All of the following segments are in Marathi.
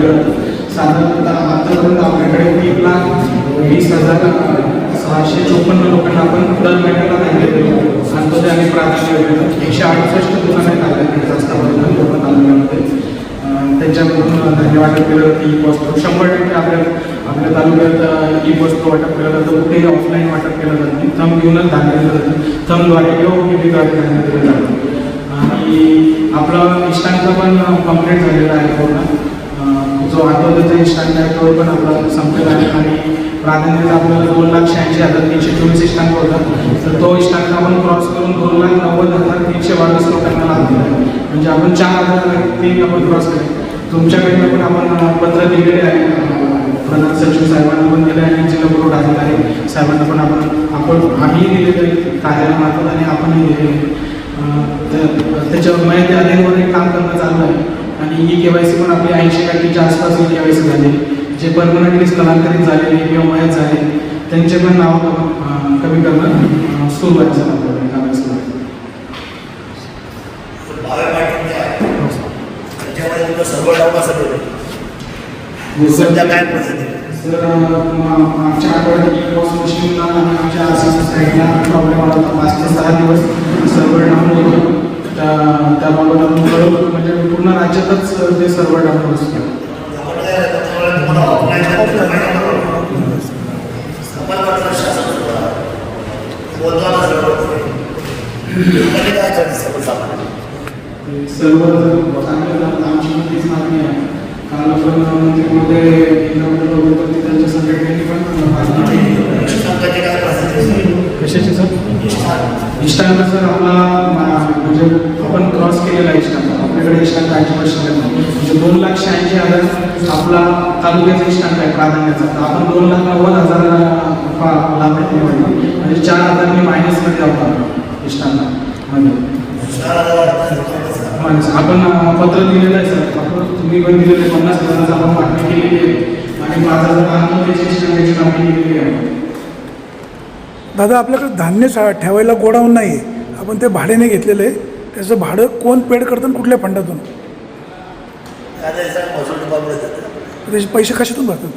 मिळतं साधारणतः आतापर्यंत आपल्याकडे लाख वीस हजार सहाशे चोपन्न लोकांना आपण दर महिन्याला आणि प्राधान्य एकशे अडुसष्ट लोकांना आहेत आपल्याकडे आतापर्यंत म्हणजे तालुक्यामध्ये. त्यांच्याकडून वाटप केलं ई वस्तू शंभर टक्के आपल्या आपल्या तालुक्यात ई वस्तू वाटप केलं जातं. कुठेही ऑफलाईन वाटप केलं जातं नाही. थंब घेऊनच धान्य दिलं जातं. थंबद्वारे किंवा धान्य दिलं जातं. आणि आपलं इष्टांचं पण कंप्लीट झालेलं आहे पूर्ण. जो आठवड्याचा इष्टांक आहे तो पण आपला संपलेला आहे. आणि प्राधान्याचा आपल्याला दोन लाख शहाऐंशी हजार तीनशे चोवीस इष्टांक होता. तर तो इष्टांक आपण क्रॉस करून दोन लाख नव्वद हजार तीनशे बावीस लोकांना लाभ दिला आहे. म्हणजे आपण चार हजार तीन आपण क्रॉस केले. तुमच्याकडनं पण आपण पत्र दिलेले आहे. प्रधान सचिव साहेबांना पण दिलं आहे. आणि जिल्हा पुरवठा अधिकारी साहेबांना पण आपण आपण आम्ही दिलेले कार्यालयामार्फत आणि आपणही दिलेले त्या- त्याच्यावर माहिती आधारावर एक काम करणं चालू आहे. आणि ई के वाय सी पण आपली ऐंशी टक्केच्या आसपास ई के वाय सी झाली. जे परमनंटली स्थलांतरित झालेले किंवा मयत झाले त्यांचे पण नाव कमी करणं सुरू आहे सर्व हो, काय? सर मागच्या आठवड्यात पॉस मशीनला आमच्या साईडला प्रॉब्लेम आला होता. पाच ते सहा दिवस सर्व्हर डाऊन होतं. त्या- त्याबाबत आपण बरोबर म्हणजे पूर्ण राज्यातच ते सर्व सर्वसामान्य सर्व चांगलं आमची तीच मागणी आहे. काल आपण मंत्रिमध्ये इंद्रावती होते त्यांच्या संघटनेने पण? कशाची सर? इष्टांक सर आपला मा- म्हणजे आपण क्रॉस केलेला आहे इष्टांक आपल्याकडे इष्टांक ऐंशी पर्सेंट म्हणजे दोन लाख शहाऐंशी हजार आपला तालुक्याचा इष्टांक आहे प्राधान्याचा. तर आपण दोन लाख नव्वद हजार लाभार्थी निवडला म्हणजे चार हजार मी मायनसमध्ये आहोत इष्टांकामध्ये माणसं. आपण पत्र दिलेलं आहे सर. आपण तुम्ही पण दिलेलं पन्नास हजाराचं आपण मागणी केलेली आहे. आणि पाच हजार आत्महत्येची इष्टांकाची मागणी केलेली आहे. दादा आपल्याकडे धान्य ठेवायला गोडाऊन नाही आहे आपण ते भाड्याने घेतलेलं आहे. त्याचं भाडं कोण पेड करतं आणि कुठल्या फंडातून. त्याचे पैसे कशातून भरतात?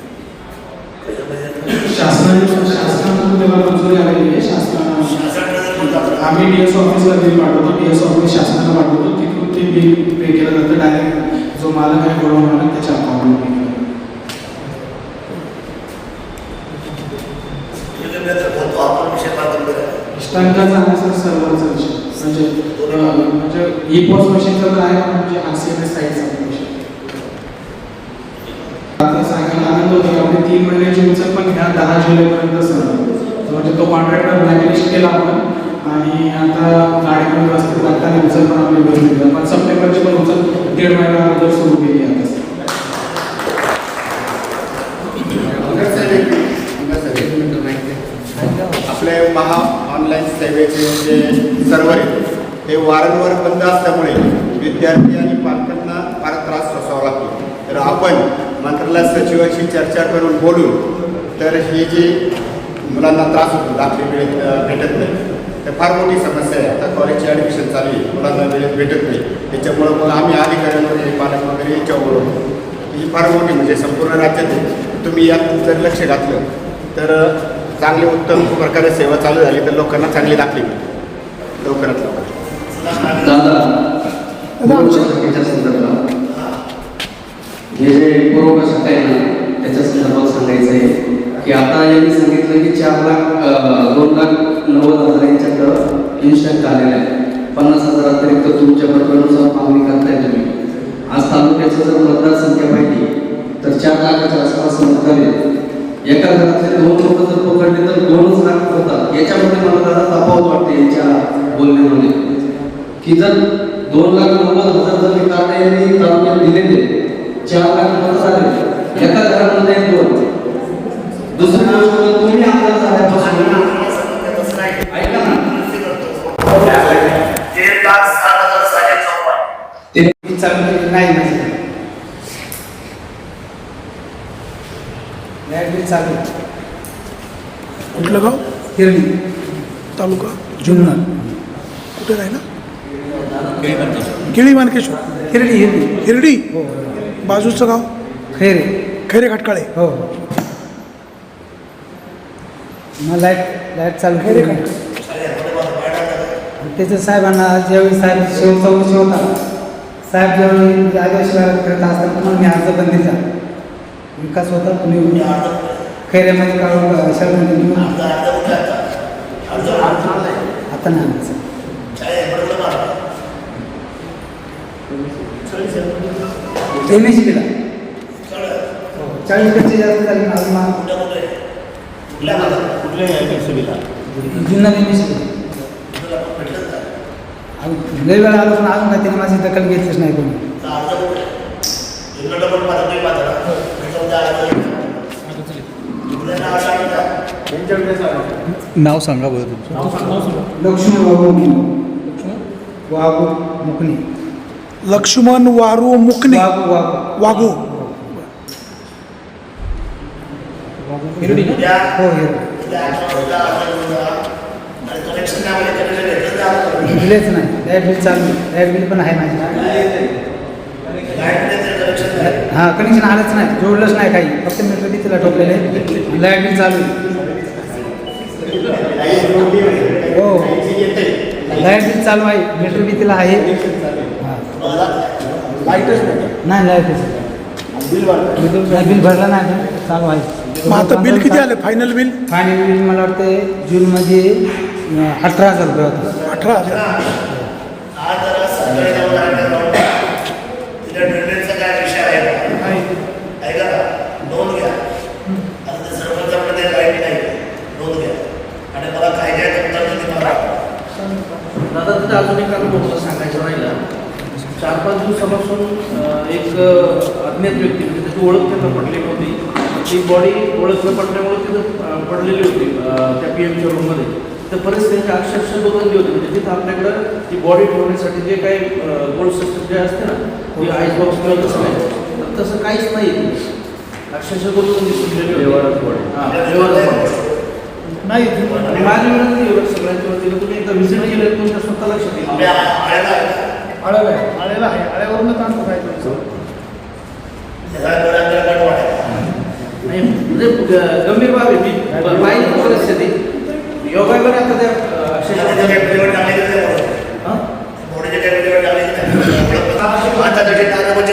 आम्ही डी एस ऑफिसला बिल पाठवतो. डी एस ऑफिस शासनाला पाठवतो. तिथून ते बिल पे केलं जातं डायरेक्ट जो मालक आहे गोडाऊन मालक त्याच्या. इष्टांकाचा आहे सर सर्वांचा विषय. ई पोस्ट मशीनचा तर आहे म्हणजे आर सी एम एस साईडचा विषय आता सांगायला आनंद होतो की आपले तीन महिन्याची उचल पण घ्या दहा जुलैपर्यंत सर. म्हणजे तो कॉन्ट्रॅक्टर ब्लॅकलिस्ट केला आपण. आणि आता गाडीकडून रस्ते व्यवस्थित लागताना उचल पण आपली व्यवस्थित आहे. पण सप्टेंबरची पण उचल दीड महिना अगोदर सुरू केली आहे आता आपले महा ऑनलाईन सेवेचे जे सर्व्हर आहेत हे वारंवार बंद असल्यामुळे विद्यार्थी आणि पालकांना फार त्रास सोसावा लागतो. तर आपण मंत्रालय सचिवाशी चर्चा करून बोलून तर ही जी मुलांना त्रास होतो दाखले वेळेत भेटत नाही. तर फार मोठी समस्या आहे. आता कॉलेजची ॲडमिशन चालू आहे. मुलांना वेळेत भेटत नाही. त्याच्यामुळं मग आम्ही अधिकाऱ्यांवरती पालक वगैरे याच्यावर ही फार मोठी म्हणजे संपूर्ण राज्यात तुम्ही यात जर लक्ष घातलं तर चांगली उत्तम प्रकारे सेवा चालू झाली तर लोकांना चांगली दाखली मिळते लवकरात लवकर. दादा दादा, आमच्या- पूर्वशाखेच्या संदर्भात? हे जे पूर्व शाखा आहे ना त्याच्या संदर्भात सांगायचं आहे की आता यांनी सांगितलं की चार लाख दोन लाख नव्वद हजार यांच्याकडं इन्स्टंट आलेलं आहे. पन्नास हजार अतिरिक्त तुमच्या बरोबरनुसार मागणी करताय तुम्ही. आज तालुक्याची जर मतदारसंख्या पाहिली तर चार लाखाच्या आसपास मतदार आहेत. एका घरातले दोन लोक जर पकडले तर दोनच लाख होतात. याच्यामध्ये मला जरा तफावत वाटते यांच्या बोलण्यामध्ये. की जर दोन लाख नव्वद हजार जर मी टाटा यांनी तालुक्यात दिलेले चार लाख मत झाले एका घरामध्ये दोन. दुसरी गोष्ट तुम्ही आमदार झाल्यापासून. ऐका ना. चालू नाही चालू. कुठलं गाव? हिरडी. तालुका? जुन्नर. कुठे राहिला? केळी मानकेश्वर हिरडी हिरडी. हिरडी? बाजूचं गाव? खैरे. खैरे खटकाळे हो मग लाइट लाइट चालू खैरे केली खटकाळे त्याच्या साहेबांना ज्यावेळी साहेब शेवटचा वर्ष होता साहेब ज्यावेळी भागात करत असताना म्हणून मी अर्ज बंदीचा विकास होता तुम्ही खैऱ्यामध्ये काढून शहरामध्ये आता नाही. एम केला चाळीस टक्के जास्त झाली ना अजून मा- जुन्ना एम एस लय वेळा आलो पण अजून काय त्याने माझी दखल घेतलीच नाही कोणी. नाव सांगा बरं तुमचं. लक्ष्मण बाबू मुकणे वाघू मुकणे लक्ष्मण वारू मुकणे. वाघू हो हे दिलेच नाही. लाइट बिल चालू लाइट बिल पण आहे माझी हां कनेक्शन आलंच नाही. जोडलंच नाही काही. फक्त मीटर बी तिला ठोकलेलं. आहे लाइट बिल चालू आहे. हो. लाइट बिल चालू आहे. मीटर बी तिला आहे. हां. नाही. लाईटच नाही. बिल भरलं. नाही. चालू आहे. मग आता बिल किती आलं? फायनल बिल फायनल बिल मला वाटते जूनमध्ये अठरा हजार रुपये होतं. अठरा हजार. आज जरा सरकारी दवाखान्यात जाऊन तिथे दिवसापासून एक अज्ञात व्यक्ती म्हणजे त्याची ओळख त्यांना पडली होती. ती बॉडी ओळख न पडल्यामुळे तिथं पडलेली होती त्या पी एमच्या रूममध्ये तर परिस्थितीची अक्षरशः दोघंली होती. म्हणजे तिथं आपल्याकडं ती बॉडी ठेवण्यासाठी जे काही गोल्ड सिस्टम जे असते ना ती आईस बॉक्स किंवा तसं नाही तर तसं काहीच नाही. अक्षरशः हां व्यवहारात body. नाही माझी विनंती सगळ्यांच्या वतीनं तुम्ही एकदा व्हिजिट केलं तुमच्या स्वतः लक्षात येईल. आळ्याला आहे? आळ्याला आहे. आळ्यावरूनच आणतो काय. नाही म्हणजे गंभीर बाब आहे मी पण पाहिजे परिस्थिती. योगाकडे आता त्या? हां?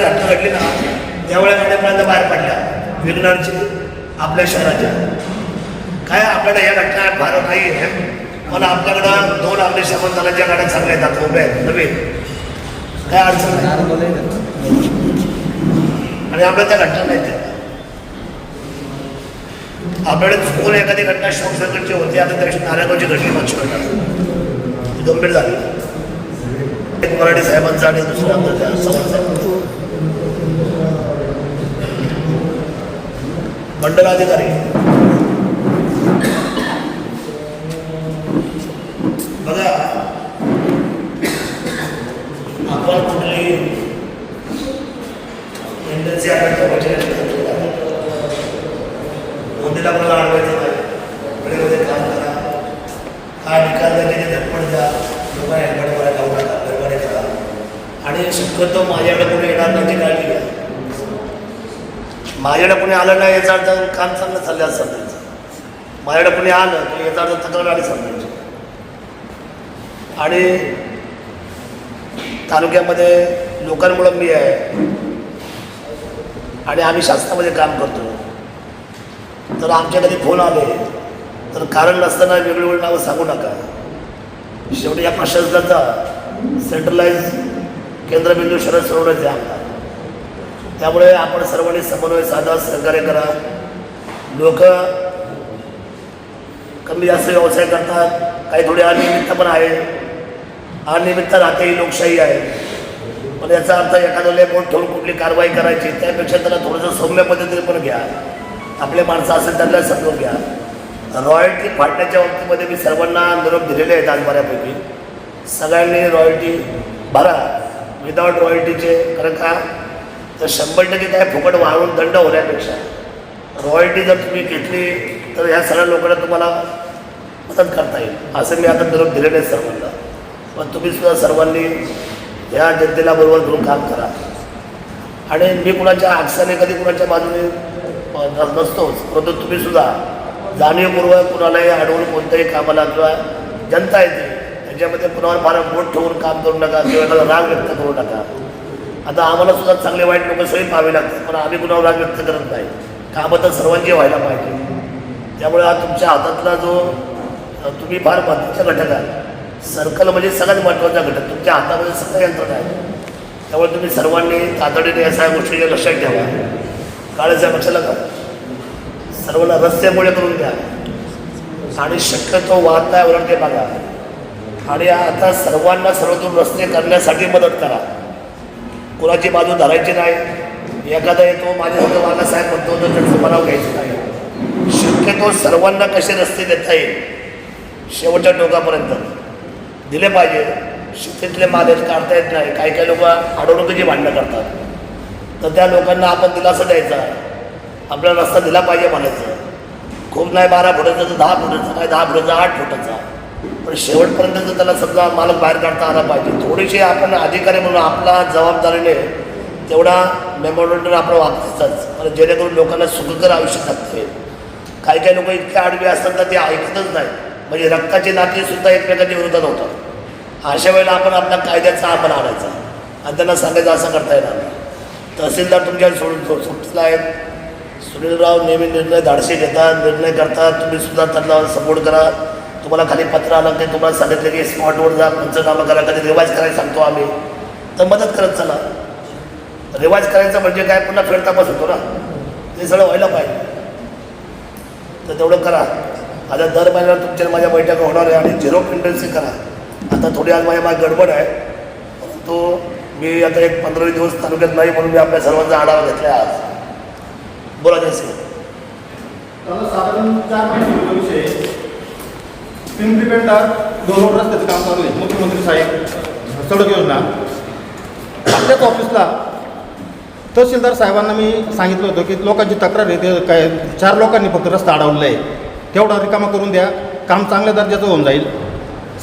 घटना घडली ना त्यावेळेला गाड्यापर्यंत बाहेर पडल्या. विघ्नांची आपल्या शहराच्या. काय आपल्याकडे या घटना फार नाही आहे पण आपल्याकडं दोन अग्निशमन दलाच्या गाड्या चांगल्या येतात उभ्या आहेत नवीन. काय अडचण नाही. आणि आपल्या त्या घटना नाही आपल्याकडे चुकून एखादी घटना शॉक सर्किटची होती आता त्याची नारायणगावची घटली मागची घटना. ती गंभीर झाली. एक मराठी साहेबांचा आणि दुसरा आमचं त्या चव्हाण मंडलाधिकारी. बघा आपण कुठली इंडस्ट्री आपण मोदीला मला अडवायचं नाही वेळेमध्ये काम करा काय निकाल द्या धडपड द्या लोकांना हेल्मेट मला लावू नका करा आणि शक्यतो माझ्याकडे कोणी येणार नाही काळजी घ्या माझ्याकडे कोणी आलं नाही याचा अर्थ काम चांगलं चाललं असं समजायचं. माझ्याकडे कोणी आलं की याचा अर्थ आणि तालुक्यामध्ये लोकांमुळं मी आहे. आणि आम्ही शासनामध्ये काम करतो. तर आमच्या कधी फोन आले. तर कारण नसताना वेगवेगळी नावं सांगू नका. शेवटी या प्रशासनाचा सेंट्रलाइज केंद्रबिंदू शरद सरोवरच आहे आमचा. त्यामुळे आपण सर्वांनी समन्वय साधा सहकार्य करा. लोक कमी जास्त व्यवसाय करतात. काही थोडे अनियमितता पण आहे. अनियमित राहते ही लोकशाही आहे. पण याचा अर्थ एखाद्याला बोट ठेवून कुठली कारवाई करायची त्यापेक्षा त्याला थोडंसं सौम्य पद्धतीने पण घ्या. आपले माणसं असेल त्यांना समजून घ्या. रॉयल्टी फाटण्याच्या बाबतीमध्ये मी सर्वांना निरोप दिलेले आहेत आज बऱ्यापैकी. सगळ्यांनी रॉयल्टी भरा. विदाऊट रॉयल्टीचे कारण का? तर शंभर टक्के काय फुकट वाळून दंड होण्यापेक्षा. रॉयल्टी जर तुम्ही घेतली तर ह्या सगळ्या लोकांना तुम्हाला मदत करता येईल. असं मी आता निरोप दिलेले आहेत सर्वांना. पण तुम्ही सुद्धा सर्वांनी या जनतेला बरोबर घेऊन काम करा. आणि मी कुणाच्या आक्षाने कधी कुणाच्या बाजूने नसतोच परंतु तुम्ही सुद्धा जाणीवपूर्वक कुणालाही अडवून कोणत्याही कामाला किंवा जनता येते त्याच्यामध्ये कुणावर फार बोट ठेवून काम करू नका किंवा राग व्यक्त करू नका. आता आम्हाला सुद्धा चांगले वाईट लोक सगळी पाहावे लागतात पण आम्ही कुणावर राग व्यक्त करत नाही. कामं तर सर्वांची व्हायला पाहिजे. त्यामुळे हा तुमच्या हातातला जो तुम्ही फार महत्त्वाचा घटक आहे सर्कल म्हणजे सगळ्यात महत्त्वाचा घटक. तुमच्या हातामध्ये सगळं यंत्रणा आहे. त्यामुळे तुम्ही सर्वांनी तातडीने या सगळ्या गोष्टी लक्षात ठेवा काळाच्या पक्षाला का सर्वांना रस्त्यामुळे करून द्या आणि शक्यतो वाहता ते बघा. आणि आता सर्वांना सर्वतून रस्ते करण्यासाठी मदत करा. कुणाची बाजू धरायची नाही. एखादा येतो माझ्यासमोर बाबासाहेब म्हणतो तर त्यांचं बनाव घ्यायचं नाही. शक्यतो सर्वांना कसे रस्ते देता येईल? शेवटच्या टोकापर्यंत. दिले पाहिजे. शेतीतले मालेज काढता येत नाही. काही काही लोक अडवणुकीची भांडणं करतात. तर त्या लोकांना आपण दिलासा द्यायचा. आपला रस्ता दिला पाहिजे म्हणायचं. खूप नाही बारा फुटाचं तर दहा फुटाचं नाही दहा फुटाचं आठ फुटाचा. पण शेवटपर्यंत जर त्याला समजा मालक बाहेर काढता आला पाहिजे. थोडीशी आपण अधिकारी म्हणून आपला जबाबदारीने तेवढा मेमोरेंडर आपण वापरायचाच आणि जेणेकरून लोकांना सुखकर आयुष्य जगता काही काही लोक इतके आडवे असतात ना ते ऐकतच नाही म्हणजे रक्ताची नाते सुद्धा एकमेकांच्या विरोधात होतात अशा वेळेला आपण आपल्या कायद्याचा आपण आणायचा. आणि त्यांना सांगायचं असं करता येणार नाही. तहसीलदार तुमच्या सोडून सुटला आहेत सुनीलराव नेहमी निर्णय धाडशी घेतात निर्णय करतात. तुम्ही सुद्धा त्यांना सपोर्ट करा. तुम्हाला खाली पत्र आलं ते तुम्हाला सांगितलं की स्पॉटवर जा पंचनामा करा. कधी रिवाज करायला सांगतो आम्ही. तर मदत करत चला. रिवाज करायचं म्हणजे काय? पुन्हा फेरतापास होतो ना. ते सगळं व्हायला पाहिजे. तर तेवढं करा. आता दर महिन्याला तुमच्या माझ्या बैठका होणार आहे आणि झिरो पेंडन्सी करा. आता थोडी आज माझ्या माझी गडबड आहे. परंतु मी आता एक पंधरा दिवस तालुक्यात नाही म्हणून मी आपल्या सर्वांचा आढावा घेतला आज. बोला जयसिंग साधारण चार महिने विषय पिंपरी पेंटा दोन रस्त्याचं काम चालू आहे. मुख्यमंत्री साहेब सडक योजना. आपल्याच ऑफिसला तहसीलदार साहेबांना मी सांगितलं होतं की लोकांची तक्रार आहे. ते काय चार लोकांनी फक्त रस्ता अडवलेला आहे. तेवढा रिकामा करून द्या. काम चांगल्या दर्जाचं होऊन जाईल.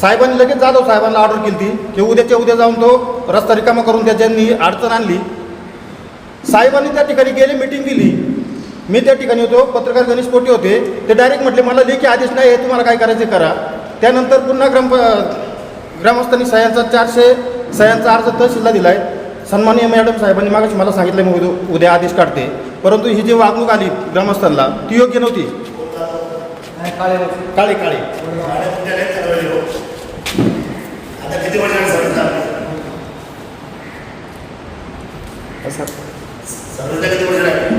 साहेबांनी लगेच जाधव साहेबांना ऑर्डर केली ती की उद्याच्या उद्या जाऊन तो रस्ता रिकामा करून द्या ज्यांनी अडचण आणली. साहेबांनी त्या ठिकाणी गेले मिटिंग दिली मी त्या ठिकाणी होतो पत्रकार गणेश पोटे होते. ते डायरेक्ट म्हटले मला लेखी आदेश नाही आहे तुम्हाला काय करायचे करा. त्यानंतर पुन्हा ग्राम ग्रामस्थांनी सह्यांचा चारशे सह्यांचा अर्ज तहसीलला दिला आहे सन्माननीय मॅडम साहेबांनी मागाशी मला सांगितलं मी उद्या उद्या आदेश काढते. परंतु ही जी वागणूक आली ग्रामस्थांना ती योग्य नव्हती. काळे काळे आता किती वर्ष सर्विसला किती वर्ष आहे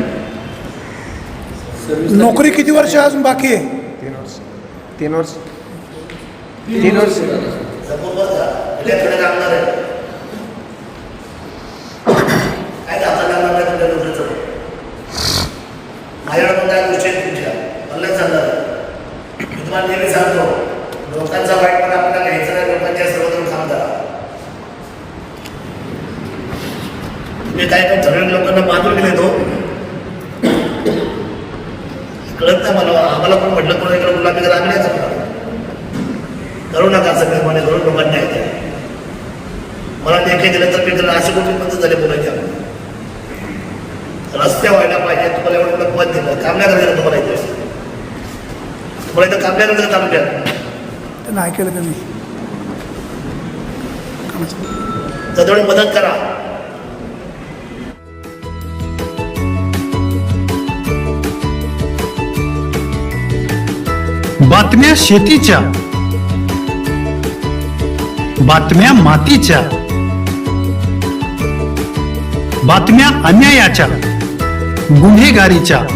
नोकरी किती वर्ष अजून बाकी आहे? तीन वर्ष. तीन वर्ष. इलेक्ट्रॉनिक लागणार आहे माझ्याकडे पण काय गोष्टी तुमच्या? चालणार तुम्हाला नेहमी सांगतो लोकांचा वाईट पण आपल्याला घ्यायचं नाही लोकांच्या सर्वजण काम तुम्ही मी काय काय ठरवून लोकांना बांधून गेले तो. कळत नाही मला आम्हाला पण म्हटलं कोणा इकडे गुलाबी नाही मला करू नका सगळे म्हणे करून लोकांनी ऐकते मला लेखे दिलं तर मी तर असे गोष्टी बंद झाले बोलायचे. रस्ते व्हायला पाहिजे तुम्हाला एवढं एवढं पद दिलं. काम नाही करायचं तुम्हाला इथे. तुम्हाला इथं काम नाही करायचं तालुक्यात त्यांना ऐकायला त्यांनी तर तेवढी मदत करा. बातम्या शेतीच्या. बातम्या मातीच्या. बातम्या अन्यायाच्या. गुन्हेगारीच्या.